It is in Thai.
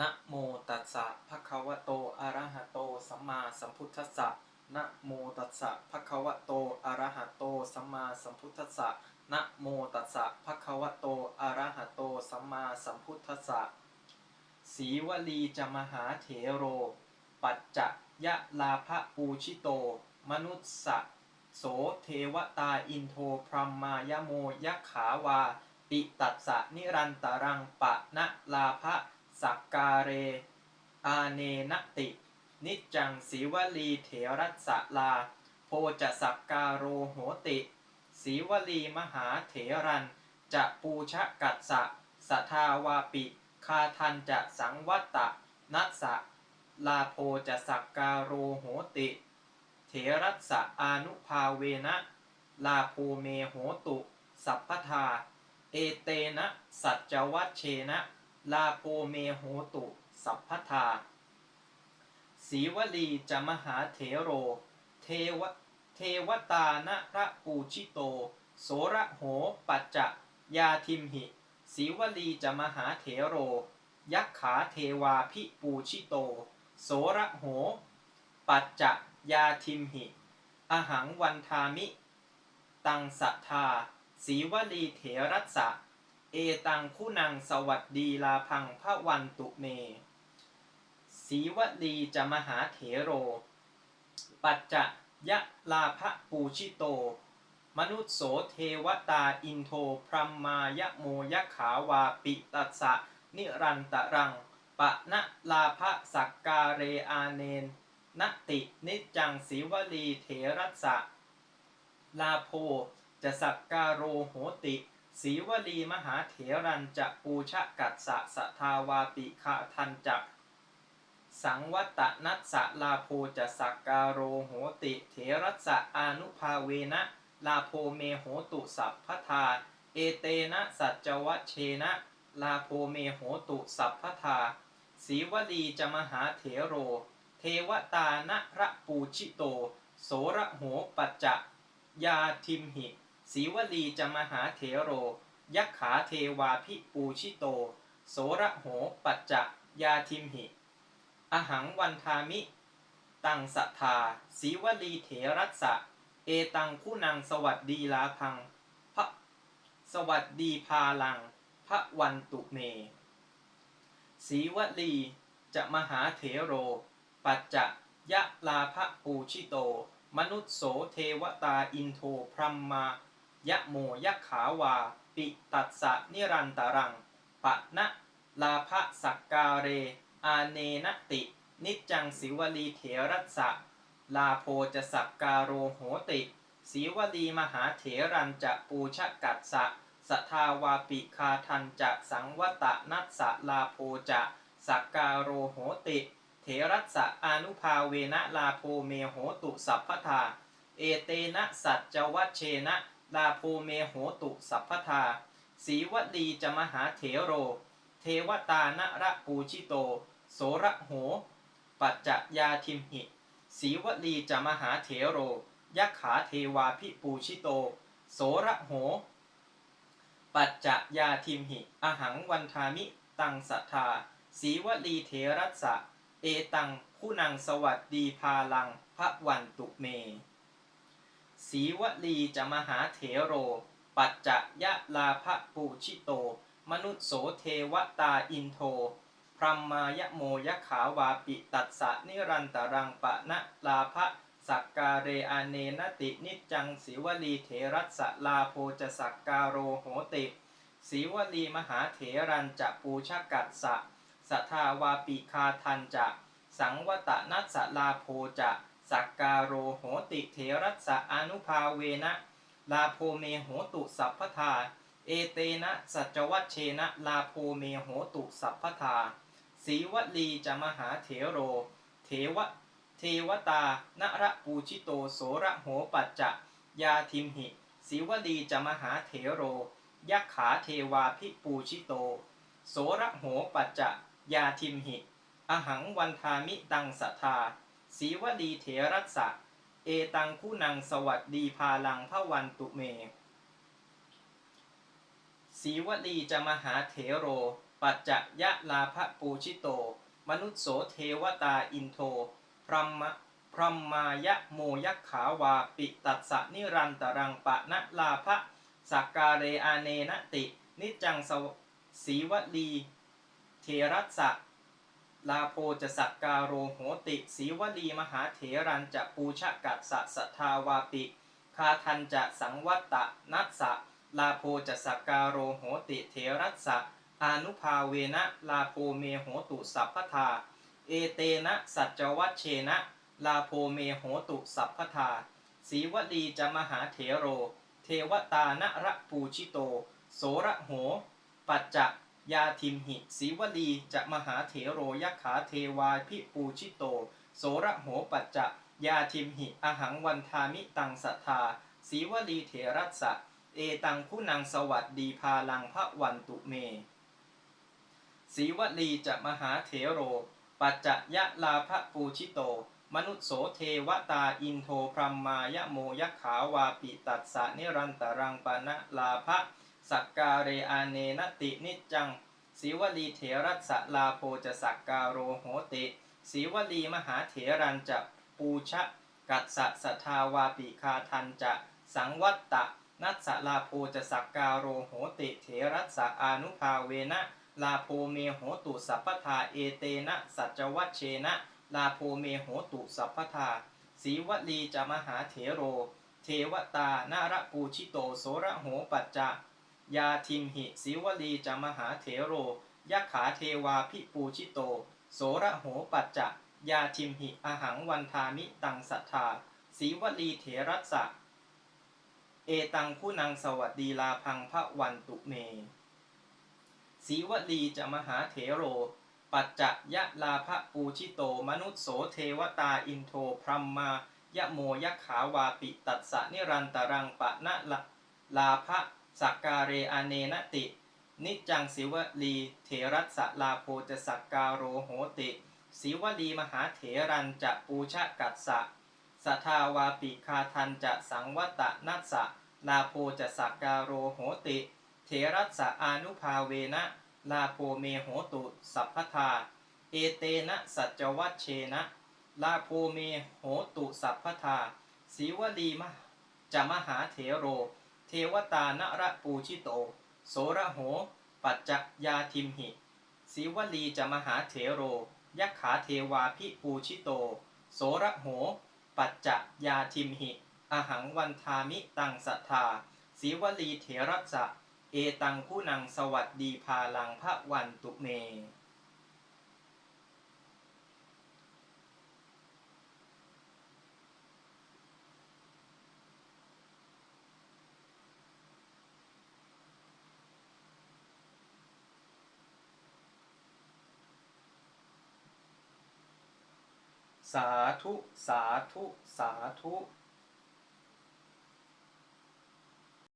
นะโมตัสสะภะคะวะโตอะระหะโต สัมมาสัมพุทธัสสะนะโมตัสสะภะคะวะโตอะระหะโต สัมมาสัมพุทธัสสะนะโมตัสสะภะคะวะโตอะระหะโต สัมมาสัมพุทธัสสะสีวลีจมหาเถโร ปัจจะยะลาภปูชิโต มนุสสะโสเทวตาอินโทพรหมายโมยขาวาปิตัสสะนิรันตรังปะนะลาภ สักการเร อาเนนติ นิจังสีวลีเถรัสลา โพจะสักการโรโหติสีวลีมหาเถรัน จะปูชะกัสสะสทาวาปิคาทันจะสังวัตตะนัสสะลาโพจะสักการโรโหติ เถรัสะอานุภาเวนะลาโพเมโหตุ สัพพทา เอเตนะ สัจวัชเชนะ ลาโพเมโหตุ สัพพทาสีวลีจะมหาเถโร เทวเทวตานะพระปูชิโต โสระโหปัจจะยาทิมหิสีวลีจะมหาเถโร ยักขาเทวาพิปูชิโต โสระโห ปัจจะยาทิมหิ อหังวันทามิ ตังสัทธาสีวลีเถรัสสะ เอตังคุณังสวัสดีลาพังพระวันตุเมสีวลีจะมหาเถโร ปัจจะยะลาภปูชิโต มนุสโสเทวตาอินโทพรหมายโมยขาวาปิตัสสะนิรันตรัง ปะนะลาภสักการเรอาเนนนตินิจจังสีวลีเถรัสสะลาโพจะสักการโรโหติ สีวลีมหาเถรันจะปูชะกัสสะสทาวาปิคาทันจักสังวัตนัสสะลาโพจะสักการโรโหติเถรัสสะอนุภาเวนะลาโพเมโหตุสัพพทา เอเตนะสัจจวัชเชนะลาโพเมโหตุสัพพทาสีวลีจะมหาเถโร เทวตานะพระปูชิโต โสระโหปัจจะ ยาทิมหิ สีวลีจะมหาเถโร ยักขาเทวาพิปูชิโต โสระโหปัจจะยาทิมหิ อหังวันทามิ ตังสัทธาสีวลีเถรัสสะเอตังคู่นางสวัสดีลาพังพระสวัสดีพาลังพระวันตุเมสีวลีจะมหาเถโร ปัจจะยะลาภปูชิโต มนุสโสเทวตาอินโทพรหมา ยะโมยะขาวา ปิตัสสะนิรันตรังปะนะลาภสักการเร อาเนนติ นิจจังสิวลีเถรัสสะ ลาโพจะสักการโรโหติสีวลีมหาเถรันจะปูชะกัสสะสทาวาปิคาทันจะสังวตะนัสสะลาโพจะสักการโรโหติ เถรัสสะอานุภาเวนะลาโพเมโหตุสัพพทา เอเตนะสัจจวัชเชนะ ลาโพเมโหตุสัพพทาสีวลีจะมหาเถโร เทวตานะระปูชิโต โสระโห ปัจจะยาทิมหิ สีวลีจะมหาเถโร ยักขาเทวาพิปูชิโต โสระโห ปัจจะยาทิมหิ อหังวันทามิ ตังสัทธา สีวลีเถรัสสะ เอตังคู่นางสวัสดีพาลังพระวันตุเม สีวลีจะมหาเถโร ปัจจะยะลาภปูชิโต มนุสโสเทวตาอินโท พรหมายโมยขาวาปิตัสสะนิรันตรังปะนะลาภสักการเรอาเนนตินิจังสีวลีเถรัสสะลาโพจะสักการโรโหติสีวลีมหาเถรันจะปูชกัสสะสัทธาวาปิคาทันจะ สังวตนัสะลาโพจะ สักการโรโหติเถรัสะอนุภาเวนะลาโพเมโหตุสัพพทา เอเตนะสัจวัชเชนะลาโพเมโหตุสัพพทาสีวลีจะมหาเถโร เทวเทวตานระปูชิโตโสระโหปัจจะยาทิมหิสีวลีจะมหาเถโร ยักขาเทวาพิปูชิโต โสระโหปัจจะยาทิมหิ อหังวันทามิตังสัทธา สีวลีเถรัสะ เอตังคู่นางสวัสดีพาลังพระวันตุเม สีวลีจะมหาเถโร ปัจจะยะลาภปูชิโต มนุสโสเทวตาอินโท พรหมพรหมายะโมยักขาวาปิตัสสะนิรันตรังปะนะลาภสักการเรอาเนนติ นิจังสสีวลีเทรัสะ ลาโพจะสักการโรโหติสีวลีมหาเถรันจะปูชะกัสสะสทาวาปิคาทันจะสังวัตตะนัสสะลาโพจะสักการโรโหติเถรัสสะอานุภาเวนะลาโพเมโหตุสัพพทา เอเตนะสัจวัชเชนะลาโพเมโหตุสัพพทาสีวลีจะมหาเถโร เทวตานระปูชิโต โสระโห ปัจจะ ยาทิมหิสีวลีจะมหาเถโรยักขาเทวาพิปูชิโต โสระโหปัจจะยาทิมหิอหังวันทามิตังสัทธาสีวลีเถรัสะเอตังผู้นางสวัสดีพาลังพระวันตุเมสีวลีจะมหาเถโร ปัจจะยะลาภปูชิโต มนุสโสเทวตาอินโทพรหมายะโมยักขาวาปิตัสสะนิรันตรังปนะลาภ สักการเรอาเนนตินิจังสีวลีเถรัสลาโพจะสักการโรโหติสีวลีมหาเถรันจะปูชะกัสสะสทาวาปิคาทันจะสังวัตตะนัสลาโพจะสักการโรโหติเถรัสอานุภาเวนะลาโพเมโหตุสัพพทาเอเตนะสัจวัชเชนะลาโพเมโหตุสัพพทาสีวลีจะมหาเถโร เทวตานาระปูชิโตโสระโหปัจจะ ยาทิมหิสีวลีจะมหาเถโรยักขาเทวาพิปูชิโต โสระโหปัจจะยาทิมหิอหังวันทามิตังสัทธาสีวลีเถรัสะเอตังผู้นางสวัสดีลาพังพระวันตุเมสีวลีจะมหาเถโร ปัจจะยะลาภปูชิโตมนุสโสเทวตาอินโทพรหมายะโมยักขาวาปิตัสสะนิรันตรังปะนะละลาภ สักการเรอเนนติ นิจังสิวลีเถรัสลาโพจะสักการโรโหติสิวลีมหาเถรันจะปูชะกัสสะสทาวาปิคาทันจะสังวัตะนัสสะลาโพจะสักการโรโหติเถรัสะอานุภาเวนะลาโพเมโหตุสัพพทา เอเตนะสัจวัชเชนะลาโพเมโหตุสัพพทาสีวลีมจะมหาเถโร เทวตานระปูชิโต โสระโห ปัจจยาทิมหิสีวลีจะมหาเถโร ยักขาเทวาพิปูชิโต โสระโห ปัจจยาทิมหิ อหังวันทามิตังสัทธาสีวลีเถรัสะ เอตังผู้นางสวัสดีพาลังพระวันตุเมาธุ สาธุ สาธุ